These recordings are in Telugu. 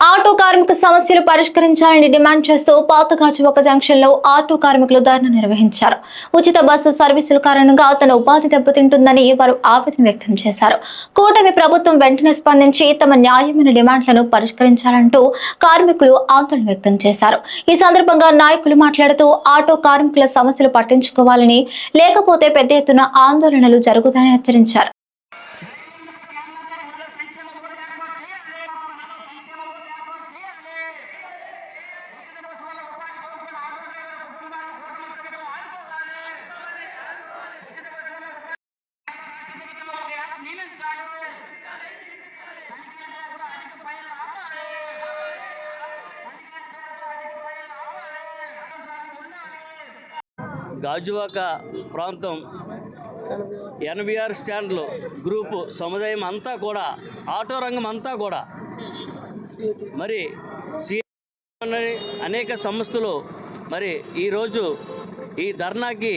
ఆటో కార్మిక సమస్యలు పరిష్కరించాలని డిమాండ్ చేస్తూ పాతగాజువాక జంక్షన్లో ఆటో కార్మికులు ధర్నా నిర్వహించారు. ఉచిత బస్సు సర్వీసుల కారణంగా తన ఉపాధి దెబ్బతింటుందని వారు ఆవేదన వ్యక్తం చేశారు. కూటమి ప్రభుత్వం వెంటనే స్పందించి తమ న్యాయమైన డిమాండ్లను పరిష్కరించాలంటూ కార్మికులు ఆందోళన వ్యక్తం చేశారు. ఈ సందర్భంగా నాయకులు మాట్లాడుతూ ఆటో కార్మికుల సమస్యలు పట్టించుకోవాలని లేకపోతే పెద్ద ఎత్తున ఆందోళనలు జరుగుతాయని హెచ్చరించారు. గాజువాక ప్రాంతం ఎన్బిఆర్ స్టాండ్లు గ్రూపు సముదాయం అంతా కూడా ఆటో రంగం అంతా కూడా. మరి సి అనేక సంస్థలు మరి ఈరోజు ఈ ధర్నాకి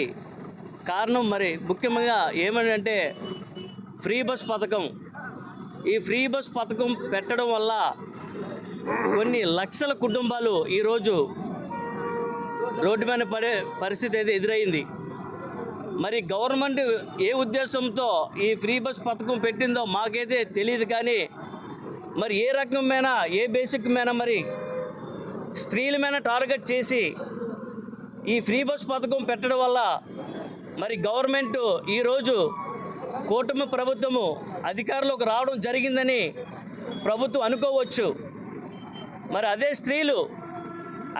కారణం మరి ముఖ్యంగా ఏమనంటే ఫ్రీ బస్ పథకం. ఈ ఫ్రీ బస్ పథకం పెట్టడం వల్ల కొన్ని లక్షల కుటుంబాలు ఈరోజు రోడ్డు మీద పడే పరిస్థితి అయితే ఎదురైంది. మరి గవర్నమెంట్ ఏ ఉద్దేశంతో ఈ ఫ్రీ బస్ పథకం పెట్టిందో మాకైతే తెలియదు కానీ మరి ఏ రకమైన ఏ బేసిక్ మీద మరి స్త్రీల మీద టార్గెట్ చేసి ఈ ఫ్రీ బస్ పథకం పెట్టడం వల్ల మరి గవర్నమెంట్ ఈరోజు కూటమి ప్రభుత్వము అధికారంలోకి రావడం జరిగిందని ప్రభుత్వం అనుకోవచ్చు. మరి అదే స్త్రీలు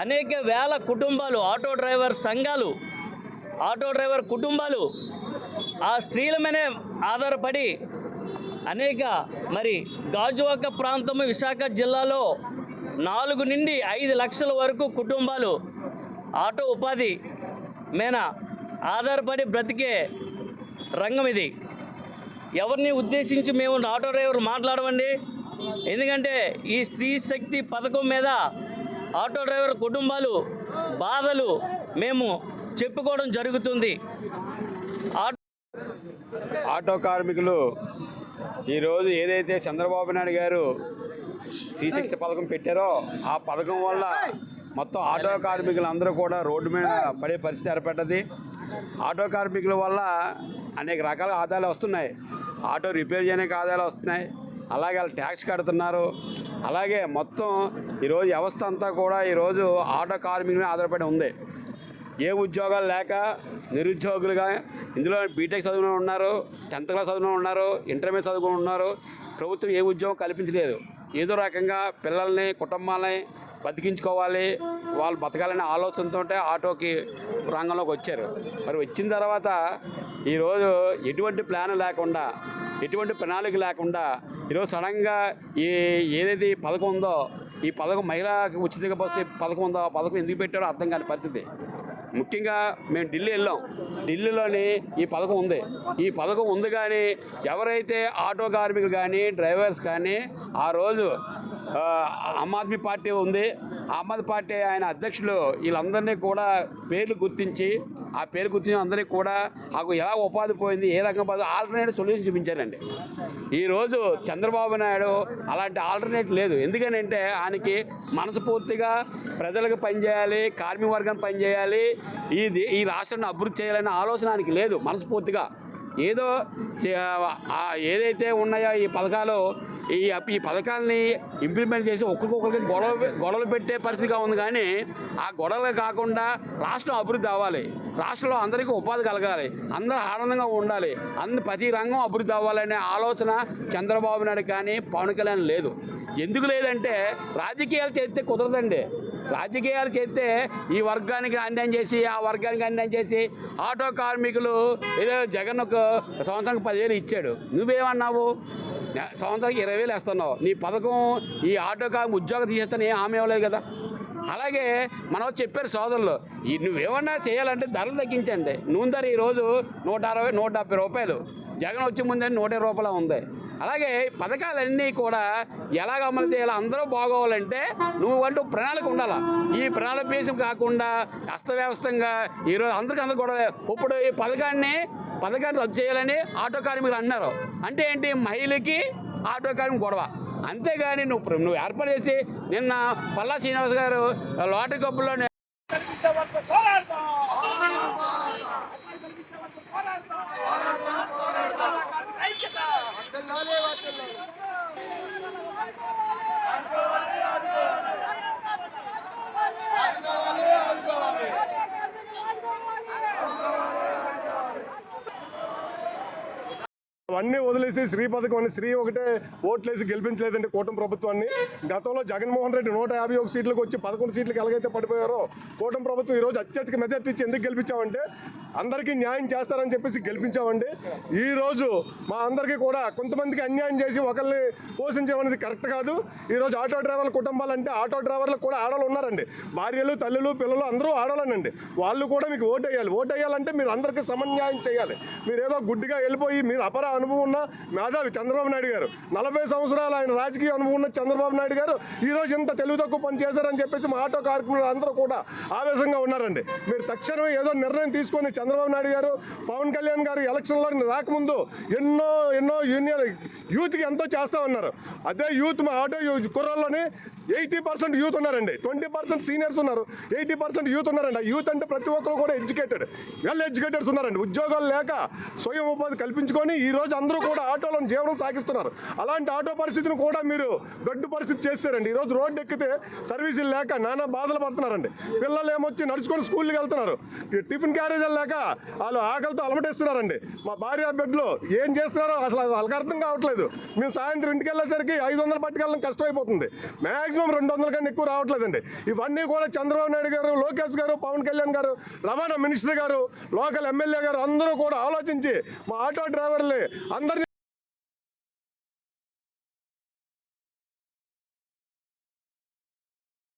అనేక వేల కుటుంబాలు ఆటో డ్రైవర్ సంఘాలు ఆటో డ్రైవర్ కుటుంబాలు ఆ స్త్రీల మీదే ఆధారపడి అనేక మరి గాజువాక ప్రాంతము విశాఖ జిల్లాలో నాలుగు నుండి ఐదు లక్షల వరకు కుటుంబాలు ఆటో ఉపాధి మీద ఆధారపడి బ్రతికే రంగం ఇది. ఎవరిని ఉద్దేశించి మేము ఆటో డ్రైవర్ మాట్లాడమండి? ఎందుకంటే ఈ స్త్రీ శక్తి పథకం మీద ఆటో డ్రైవర్ కుటుంబాలు బాధలు మేము చెప్పుకోవడం జరుగుతుంది. ఆటో ఆటో కార్మికులు ఈరోజు ఏదైతే చంద్రబాబు నాయుడు గారు శ్రీశక్తి పథకం పెట్టారో ఆ పథకం వల్ల మొత్తం ఆటో కార్మికులు అందరూ కూడా రోడ్డు మీద పడే పరిస్థితి ఏర్పడ్డది. ఆటో కార్మికుల వల్ల అనేక రకాల ఆదాయాలు వస్తున్నాయి. ఆటో రిపేర్ చేయడానికి ఆదాయాలు వస్తున్నాయి. అలాగే వాళ్ళు ట్యాక్స్ కడుతున్నారు. అలాగే మొత్తం ఈరోజు వ్యవస్థ అంతా కూడా ఈరోజు ఆటో కార్మికుల ఆధారపడి ఉంది. ఏ ఉద్యోగాలు లేక నిరుద్యోగులుగా ఇందులో బీటెక్ చదువులో ఉన్నారు టెన్త్ క్లాస్ చదువుకుని ఉన్నారు ఇంటర్మీడియట్ చదువుకుని ఉన్నారు. ప్రభుత్వం ఏ ఉద్యోగం కల్పించలేదు. ఏదో రకంగా పిల్లల్ని కుటుంబాలని బతికించుకోవాలి. వాళ్ళు బతకాలనే ఆలోచనతో ఆటోకి రంగంలోకి వచ్చారు. మరి వచ్చిన తర్వాత ఈరోజు ఎటువంటి ప్లాన్ లేకుండా ఎటువంటి ప్రణాళిక లేకుండా ఈరోజు సడన్గా ఈ ఏదైతే పథకం ఉందో ఈ పథకం మహిళకు ఉచితంగా బస్సు పథకం ఉందో ఆ పథకం ఎందుకు పెట్టారో అర్థం కాని పరిస్థితి. ముఖ్యంగా మేము ఢిల్లీ వెళ్ళాం. ఢిల్లీలోని ఈ పథకం ఉంది. ఈ పథకం ఉంది కానీ ఎవరైతే ఆటో కార్మికులు కానీ డ్రైవర్స్ కానీ ఆ రోజు ఆమ్ ఆద్మీ పార్టీ ఉంది. ఆమ్ ఆద్మీ పార్టీ ఆయన అధ్యక్షులు వీళ్ళందరినీ కూడా పేర్లు గుర్తించి ఆ పేరు గుర్తించిన అందరికీ కూడా నాకు ఎలా ఉపాధి పోయింది ఏ రకంగా ఉపాధి ఆల్టర్నేటివ్ సొల్యూషన్ చూపించారండి. ఈరోజు చంద్రబాబు నాయుడు అలాంటి ఆల్టర్నేట్ లేదు. ఎందుకనంటే ఆయనకి మనస్ఫూర్తిగా ప్రజలకు పనిచేయాలి కార్మిక వర్గం పనిచేయాలి ఇది ఈ రాష్ట్రాన్ని అభివృద్ధి చేయాలనే ఆలోచన ఆయనకి లేదు మనస్ఫూర్తిగా ఏదో చే- ఏదైతే ఉన్నాయో ఈ పథకాలు ఈ అప్- ఈ పథకాల్ని ఇంప్లిమెంట్ చేసి ఒక్కొక్కరికి గొడవ గొడవలు పెట్టే పరిస్థితిగా ఉంది కానీ ఆ గొడవలు కాకుండా రాష్ట్రం అభివృద్ధి అవ్వాలి. రాష్ట్రంలో అందరికీ ఉపాధి కలగాలి. అందరూ ఆనందంగా ఉండాలి. అందు ప్రతి రంగం అభివృద్ధి అవ్వాలనే ఆలోచన చంద్రబాబు నాయుడు కానీ పవన్ కళ్యాణ్ లేదు. ఎందుకు లేదంటే రాజకీయాలు చేస్తే కుదరదండి. రాజకీయాలు చేస్తే ఈ వర్గానికి అన్యాయం చేసి ఆ వర్గానికి అన్యాయం చేసి ఆటో కార్మికులు ఏదో జగన్ ఒక సంవత్సరానికి పదివేలు ఇచ్చాడు. నువ్వేమన్నావు? సంవత్సరానికి ఇరవై వేలు వేస్తున్నావు. నీ పథకం ఈ ఆటో కార్మిక ఉద్యోగం తీసేస్తాను ఏం హామీ ఇవ్వలేదు కదా. అలాగే మనం చెప్పారు సోదరులు ఈ నువ్వేమన్నా చేయాలంటే ధరలు తగ్గించండి. నూనె ధర ఈరోజు నూట అరవై నూట డెబ్బై రూపాయలు. జగన్ వచ్చే ముందే నూట ఇరవై రూపాయలు ఉంది. అలాగే పథకాలన్నీ కూడా ఎలాగ అమలు చేయాలో అందరూ బాగోవాలంటే నువ్వు అంటూ ప్రణాళిక ఉండాలి? ఈ ప్రణాళిక బేసం కాకుండా అస్తవ్యవస్థంగా ఈరోజు అందరికీ అందరు కూడా ఇప్పుడు ఈ పథకాన్ని పథకాన్ని రద్దు చేయాలని ఆటో కార్మికులు అన్నారు అంటే ఏంటి మహిళకి ఆటో కార్మిక గొడవ అంతేగాని నువ్వు నువ్వు ఏర్పాటు చేసి నిన్న పల్లా శ్రీనివాస్ గారు లోటరీ కప్పులో అవన్నీ వదిలేసి శ్రీ పథకం అని శ్రీ ఒకటే ఓట్లేసి గెలిపించలేదండి కూటమి ప్రభుత్వాన్ని. గతంలో జగన్మోహన్ రెడ్డి నూట యాభై ఒక సీట్లకు వచ్చి పదకొండు సీట్లకు ఎలాగైతే పడిపోయారో కూటమి ప్రభుత్వం ఈరోజు అత్యధిక మెజార్టీ ఇచ్చి ఎందుకు గెలిపించామంటే అందరికీ న్యాయం చేస్తారని చెప్పేసి గెలిపించామండి. ఈ రోజు మా అందరికీ కూడా కొంతమందికి అన్యాయం చేసి ఒకరిని పోషించడం అనేది కరెక్ట్ కాదు. ఈరోజు ఆటో డ్రైవర్ల కుటుంబాలు అంటే ఆటో డ్రైవర్లకు కూడా ఆడవాళ్ళు ఉన్నారండి. భార్యలు తల్లులు పిల్లలు అందరూ ఆడవాళ్ళనండి. వాళ్ళు కూడా మీకు ఓటు వేయాలి ఓటు వేయాలంటే మీరు అందరికీ సమన్యాయం చేయాలి. మీరు ఏదో గుడ్డిగా వెళ్ళిపోయి మీరు అపర అనుభవం ఉన్న మేధావి చంద్రబాబు నాయుడు గారు. నలభై సంవత్సరాలు ఆయన రాజకీయ అనుభవం ఉన్న చంద్రబాబు నాయుడు గారు ఈ రోజు ఇంత తెలివి తక్కువ పని చేశారని చెప్పేసి మా ఆటో కార్మికులు అందరూ కూడా ఆవేశంగా ఉన్నారండి. మీరు తక్షణమే ఏదో నిర్ణయం తీసుకొని చంద్రబాబు నాయుడు గారు పవన్ కళ్యాణ్ గారు ఎలక్షన్లో రాకముందు ఎన్నో ఎన్నో యూనియన్ యూత్కి ఎంతో చేస్తా ఉన్నారు. అదే యూత్ మా ఆటో యూ- కుర్రాల్లోని ఎయిటీ పర్సెంట్ యూత్ ఉన్నారండి. ట్వంటీ పర్సెంట్ సీనియర్స్ ఉన్నారు. ఎయిటీ పర్సెంట్ యూత్ ఉన్నారండి. యూత్ అంటే ప్రతి ఒక్కరు కూడా ఎడ్యుకేటెడ్ వెల్ ఎడ్యుకేటెడ్స్ ఉన్నారండి. ఉద్యోగాలు లేక స్వయం ఉపాధి కల్పించుకొని ఈ రోజు అందరూ కూడా ఆటోలను జీవనం సాగిస్తున్నారు. అలాంటి ఆటో పరిస్థితిని కూడా మీరు గడ్డు పరిస్థితి చేశారండి. ఈరోజు రోడ్డు ఎక్కితే సర్వీసులు లేక నానా బాధలు పడుతున్నారండి. పిల్లలు ఏమొచ్చి నడుచుకొని స్కూల్కి వెళ్తున్నారు. ఈ టిఫిన్ క్యారేజీలు లేక వాళ్ళు ఆకలితో అలమటేస్తున్నారండి. మా భార్య బిడ్డలు ఏం చేస్తున్నారో అసలు వాళ్ళకి అర్థం కావట్లేదు. మేము సాయంత్రం ఇంటికి వెళ్ళేసరికి ఐదు వందలు పట్టుకెళ్ళడం కష్టమైపోతుంది. మ్యాక్సిమం రెండు వందల కన్నా ఎక్కువ రావట్లేదండి. ఇవన్నీ కూడా చంద్రబాబు నాయుడు గారు లోకేష్ గారు పవన్ కళ్యాణ్ గారు రవాణా మినిస్టర్ గారు లోకల్ ఎమ్మెల్యే గారు అందరూ కూడా ఆలోచించి మా ఆటో డ్రైవర్లే అందరినీ